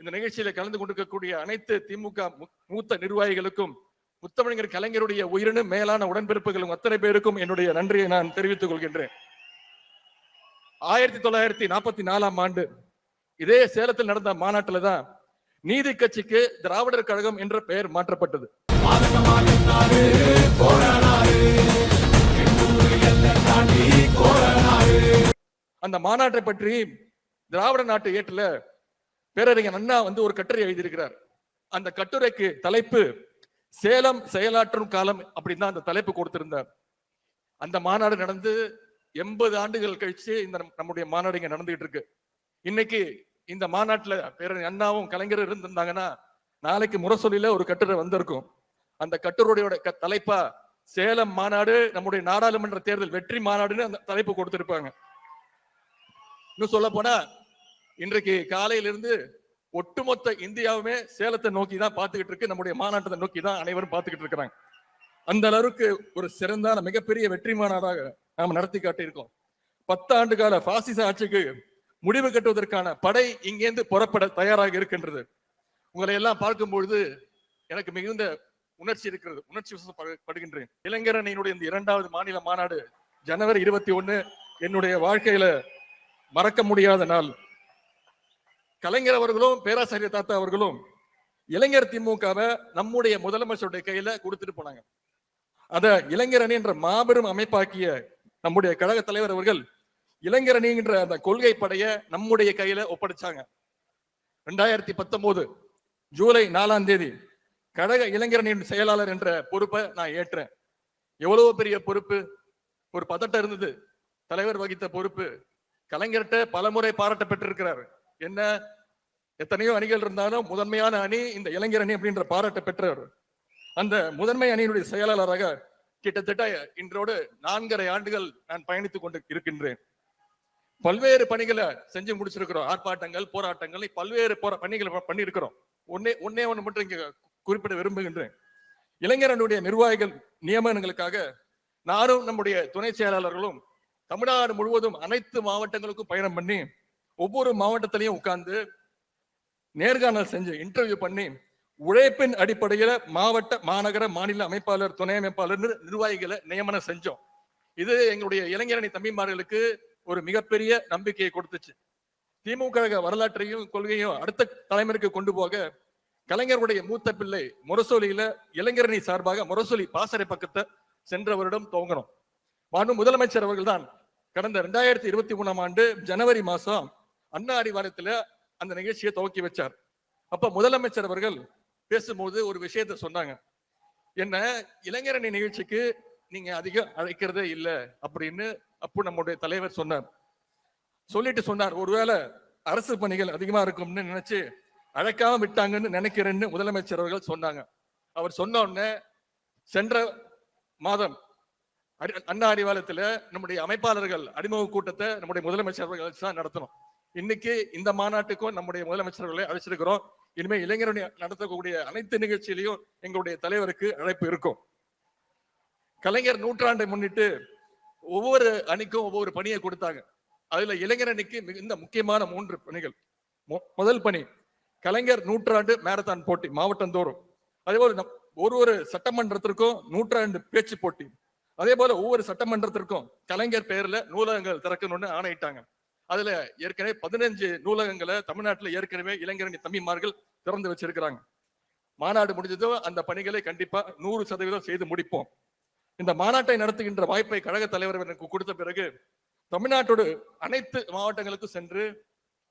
இந்த நிகழ்ச்சியில கலந்து கொண்டிருக்கக்கூடிய அனைத்து திமுக மூத்த நிர்வாகிகளுக்கும் முத்தமிழர் கலைஞருடைய உயிரினும் மேலான உடன்பிறப்புகளும் அத்தனை பேருக்கும் என்னுடைய நன்றியை நான் தெரிவித்துக் கொள்கின்றேன். ஆயிரத்தி தொள்ளாயிரத்தி நாற்பத்தி நாலாம் ஆண்டு இதே சேலத்தில் நடந்த மாநாட்டில் தான் நீதி கட்சிக்கு திராவிடர் கழகம் என்ற பெயர் மாற்றப்பட்டது. அந்த மாநாட்டை பற்றி திராவிட நாட்டு ஏட்டுல பேரறிஞர் அண்ணா வந்து ஒரு கட்டுரை எழுதியிருக்கிறார். அந்த கட்டுரைக்கு தலைப்பு சேலம் செயலாற்றும் காலம் அப்படின்னு தான் அந்த தலைப்பு கொடுத்திருந்தார். அந்த மாநாடு நடந்து எண்பது ஆண்டுகள் கழிச்சு இந்த நம்முடைய மாநாடு இங்க நடந்துகிட்டு இருக்கு. இன்னைக்கு இந்த மாநாட்டுல பேரறிஞர் அண்ணாவும் கலைஞர் இருந்திருந்தாங்கன்னா நாளைக்கு முரசொலியில ஒரு கட்டுரை வந்திருக்கும். அந்த கட்டுரையோட க- தலைப்பா சேலம் மாநாடு நம்முடைய நாடாளுமன்ற தேர்தல் வெற்றி மாநாடுன்னு அந்த தலைப்பு கொடுத்திருப்பாங்க. இன்னும் சொல்ல போனா இன்றைக்கு காலையிலிருந்து ஒட்டுமொத்த இந்தியாவுமே சேலத்தை நோக்கி தான் பார்த்துக்கிட்டு இருக்கு. நம்முடைய மாநாட்டத்தை நோக்கி தான் அனைவரும் பார்த்துக்கிட்டு இருக்கிறாங்க. அந்த அளவுக்கு ஒரு சிறந்தான மிகப்பெரிய வெற்றி மாநாடாக நாம் நடத்தி காட்டியிருக்கோம். பத்தாண்டு கால பாசிச ஆட்சிக்கு முடிவு கட்டுவதற்கான படை இங்கேருந்து புறப்பட தயாராக இருக்கின்றது. உங்களை எல்லாம் பார்க்கும் பொழுது எனக்கு மிகுந்த உணர்ச்சி இருக்கிறது. உணர்ச்சி படுகின்றேன் இளைஞரணியினுடைய இந்த இரண்டாவது மாநில மாநாடு ஜனவரி இருபத்தி ஒண்ணு என்னுடைய வாழ்க்கையில மறக்க முடியாத நாள். கலைஞர் அவர்களும் பேராசிரியர் தாத்தா அவர்களும் இளைஞர் திமுகவை நம்முடைய முதலமைச்சருடைய கையில கொடுத்துட்டு போனாங்க. அத இளைஞர் அணி என்ற மாபெரும் அமைப்பாக்கிய நம்முடைய கழக தலைவர் அவர்கள் இளைஞர் அணிங்கிற அந்த கொள்கை படைய நம்முடைய கையில ஒப்படைச்சாங்க. ரெண்டாயிரத்தி பத்தொன்பது ஜூலை நாலாம் தேதி கழக இளைஞரணியின் செயலாளர் என்ற பொறுப்பை நான் ஏற்றேன். எவ்வளவு பெரிய பொறுப்பு? ஒரு பதட்டம் இருந்தது. தலைவர் வகித்த பொறுப்பு. கலைஞர்கிட்ட பலமுறை பாராட்ட பெற்றிருக்கிறார் என்ன? எத்தனையோ அணிகள் இருந்தாலும் முதன்மையான அணி இந்த இளைஞர் அணி அப்படின்ற பாராட்ட பெற்றவர். அந்த முதன்மை அணியினுடைய செயலாளராக கிட்டத்தட்ட இன்றோடு நான்கரை ஆண்டுகள் நான் பயணித்துக் கொண்டு இருக்கின்றேன். பல்வேறு பணிகளை செஞ்சு முடிச்சிருக்கிறோம். ஆர்ப்பாட்டங்கள் போராட்டங்கள் பல்வேறு போரா பணிகளை பண்ணியிருக்கிறோம். ஒன்னே ஒன்னே ஒன்று மட்டும் இங்க குறிப்பிட விரும்புகின்றேன். இளைஞரனுடைய நிர்வாகிகள் நியமனங்களுக்காக நானும் நம்முடைய துணை செயலாளர்களும் தமிழ்நாடு முழுவதும் அனைத்து மாவட்டங்களுக்கும் பயணம் பண்ணி ஒவ்வொரு மாவட்டத்திலையும் உட்கார்ந்து நேர்காணல் செஞ்சு இன்டர்வியூ பண்ணி உழைப்பின் அடிப்படையில மாவட்ட மாநகர மாநில அமைப்பாளர் துணை அமைப்பாளர் நிர்வாகிகளை நியமனம் செஞ்சோம். இது எங்களுடைய இளைஞரணி தம்பிமார்களுக்கு ஒரு மிகப்பெரிய நம்பிக்கையை கொடுத்துச்சு. திமுக வரலாற்றையும் கொள்கையும் அடுத்த தலைமுறைக்கு கொண்டு போக கலைஞருடைய மூத்த பிள்ளை முரசொலியில இளைஞரணி சார்பாக முரசொலி பாசறை பக்கத்தை சென்ற வருடம் துவங்கணும் மாண்பு முதலமைச்சர் அவர்கள் தான் கடந்த ரெண்டாயிரத்தி இருபத்தி மூணாம் ஆண்டு ஜனவரி மாசம் அண்ணா அறிவாலயத்துல அந்த நிகழ்ச்சியை துவக்கி வச்சார். அப்ப முதலமைச்சர் அவர்கள் பேசும்போது ஒரு விஷயத்த சொன்னாங்க. என்ன இளைஞரணி நிகழ்ச்சிக்கு நீங்க அதிகம் அழைக்கிறதே இல்லை அப்படின்னு அப்போ நம்முடைய தலைவர் சொன்னார். சொல்லிட்டு சொன்னார் ஒருவேளை அரசு பணிகள் அதிகமா இருக்கும்னு நினைச்சு அழைக்காம விட்டாங்கன்னு நினைக்கிறேன்னு முதலமைச்சர் அவர்கள் சொன்னாங்க. அவர் சொன்ன உடனே சென்ற மாதம் அண்ணா அறிவாலயத்துல நம்முடைய அமைப்பாளர்கள் அறிமுக கூட்டத்தை நம்முடைய முதலமைச்சர் அவர்கள் தான் நடத்தணும். இன்னைக்கு இந்த மாநாட்டுக்கும் நம்முடைய முதலமைச்சர்களை அழைச்சிருக்கிறோம். இனிமே இளைஞரணி நடத்தக்கூடிய அனைத்து நிகழ்ச்சியிலையும் எங்களுடைய தலைவருக்கு அழைப்பு இருக்கும். கலைஞர் நூற்றாண்டை முன்னிட்டு ஒவ்வொரு அணிக்கும் ஒவ்வொரு பணியை கொடுத்தாங்க. அதுல இளைஞர் அணிக்கு மிகுந்த முக்கியமான மூன்று பணிகள். முதல் பணி கலைஞர் நூற்றாண்டு மேரத்தான் போட்டி மாவட்டந்தோறும். அதே போல ஒரு ஒரு சட்டமன்றத்திற்கும் நூற்றாண்டு பேச்சு போட்டி. அதே போல ஒவ்வொரு சட்டமன்றத்திற்கும் கலைஞர் பெயர்ல நூலகங்கள் திறக்கணும்னு ஆணையிட்டாங்க. அதுல ஏற்கனவே பதினஞ்சு நூலகங்களை தமிழ்நாட்டில் ஏற்கனவே இளைஞரணி தம்பிமார்கள் திறந்து வச்சிருக்கிறாங்க. மாநாடு முடிஞ்சதும் அந்த பணிகளை கண்டிப்பா நூறு சதவீதம் செய்து முடிப்போம். இந்த மாநாட்டை நடத்துகின்ற வாய்ப்பை கழக தலைவர் எனக்கு கொடுத்த பிறகு தமிழ்நாட்டோடு அனைத்து மாவட்டங்களுக்கும் சென்று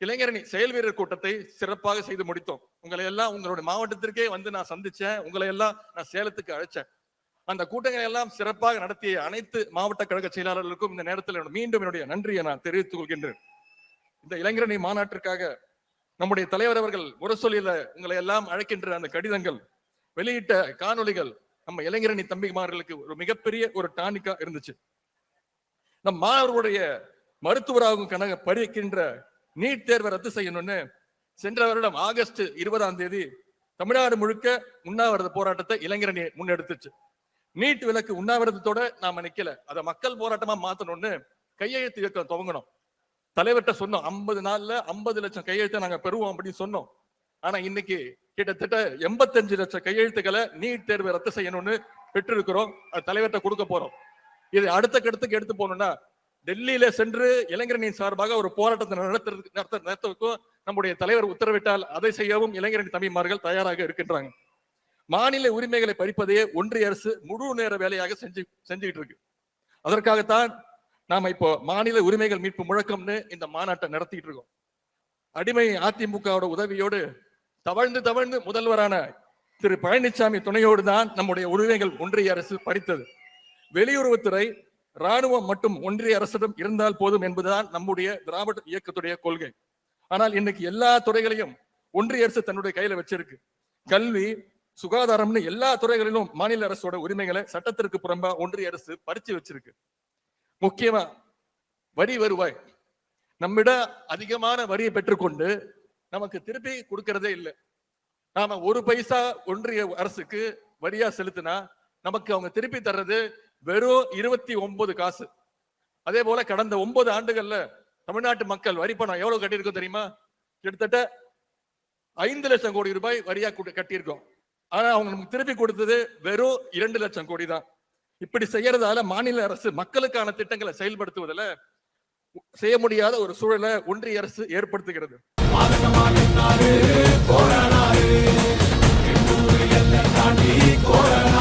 இளைஞரணி செயல் வீரர் கூட்டத்தை சிறப்பாக செய்து முடித்தோம். உங்களை எல்லாம் உங்களுடைய மாவட்டத்திற்கே வந்து நான் சந்திச்சேன். உங்களை எல்லாம் நான் சேலத்துக்கு அழைச்சேன். அந்த கூட்டங்களை எல்லாம் சிறப்பாக நடத்திய அனைத்து மாவட்ட கழக செயலாளர்களுக்கும் இந்த நேரத்தில் மீண்டும் என்னுடைய நன்றியை நான் தெரிவித்துக் கொள்கின்றேன். இந்த இளைஞரணி மாநாட்டிற்காக நம்முடைய தலைவர் அவர்கள் முரசொலியில உங்களை எல்லாம் அழைக்கின்ற அந்த கடிதங்கள் வெளியிட்ட காணொளிகள் நம்ம இளைஞரணி தம்பிமார்களுக்கு ஒரு மிகப்பெரிய ஒரு டானிக்கா இருந்துச்சு. நம் மாணவர்களுடைய மருத்துவராகும் கனக படிக்கின்ற நீட் தேர்வை ரத்து செய்யணும்னு சென்ற வருடம் ஆகஸ்ட் இருபதாம் தேதி தமிழ்நாடு முழுக்க உண்ணாவிரத போராட்டத்தை இளைஞரணி முன்னெடுத்துச்சு. நீட் விலக்கு உண்ணாவிரதத்தோட நாம நிக்கல. அதை மக்கள் போராட்டமா மாத்தணும்னு கையெழுத்து இயக்கம் துவங்கணும். தலைவர்கிட்ட சொன்னோம் ஐம்பது நாள்ல ஐம்பது லட்சம் கையெழுத்தை நாங்க பெறுவோம் அப்படின்னு சொன்னோம். ஆனா இன்னைக்கு கிட்டத்தட்ட எண்பத்தஞ்சு லட்சம் கையெழுத்துக்களை நீட் தேர்வை ரத்து செய்யணும்னு பெற்றிருக்கிறோம். அது தலைவர்கிட்ட கொடுக்க போறோம். இது அடுத்த கட்டத்துக்கு எடுத்து போகணும்னா டெல்லியில சென்று இளைஞரணியின் சார்பாக ஒரு போராட்டத்தை நடத்துறதுக்கு நடத்த நடத்துவதற்கும் நம்முடைய தலைவர் உத்தரவிட்டால் அதை செய்யவும் இளைஞரணி தம்பிமார்கள் தயாராக இருக்கின்றாங்க. மாநில உரிமைகளை பறிப்பதையே ஒன்றிய அரசு முழு நேர வேலையாக செஞ்சு செஞ்சுக்கிட்டு இருக்கு. அதற்காகத்தான் நாம இப்போ மாநில உரிமைகள் மீட்பு முழக்கம்னு இந்த மாநாட்டை நடத்திட்டு இருக்கோம். அடிமை அதிமுகவோட உதவியோடு தவழ்ந்து தவழ்ந்து முதல்வரான திரு பழனிசாமி துணையோடு தான் நம்முடைய உரிமைகள் ஒன்றிய அரசு பறித்தது. வெளியுறவுத்துறை ராணுவம் மட்டும் ஒன்றிய அரசிடம் இருந்தால் போதும் என்பதுதான் நம்முடைய திராவிட இயக்கத்துடைய கொள்கை. ஆனால் இன்னைக்கு எல்லா துறைகளையும் ஒன்றிய அரசு தன்னுடைய கையில வச்சிருக்கு. கல்வி சுகாதாரம்னு எல்லா துறைகளிலும் மாநில அரசோட உரிமைகளை சட்டத்திற்கு புறம்பா ஒன்றிய அரசு பறிச்சு வச்சிருக்கு. முக்கியமா வரி வருவாய். நம்மிட அதிகமான வரியை பெற்றுக்கொண்டு நமக்கு திருப்பி கொடுக்கறதே இல்லை. நாம ஒரு பைசா ஒன்றிய அரசுக்கு வரியா செலுத்தினா நமக்கு அவங்க திருப்பி தர்றது வெறும் இருபத்தி ஒன்பது காசு. அதே போல கடந்த ஒன்பது ஆண்டுகள்ல தமிழ்நாட்டு மக்கள் வரி பணம் எவ்வளவு கட்டியிருக்கோம் தெரியுமா? கிட்டத்தட்ட ஐந்து லட்சம் கோடி ரூபாய் வரியா கட்டியிருக்கோம். ஆனா அவங்க நமக்கு திருப்பி கொடுத்தது வெறும் இரண்டு லட்சம் கோடி தான் இப்படி செய்யறதால மாநில அரசு மக்களுக்கான திட்டங்களை செயல்படுத்துவதில் செய்ய முடியாத ஒரு சூழலை ஒன்றிய அரசு ஏற்படுத்துகிறது. கோரனாரு கோரனாரு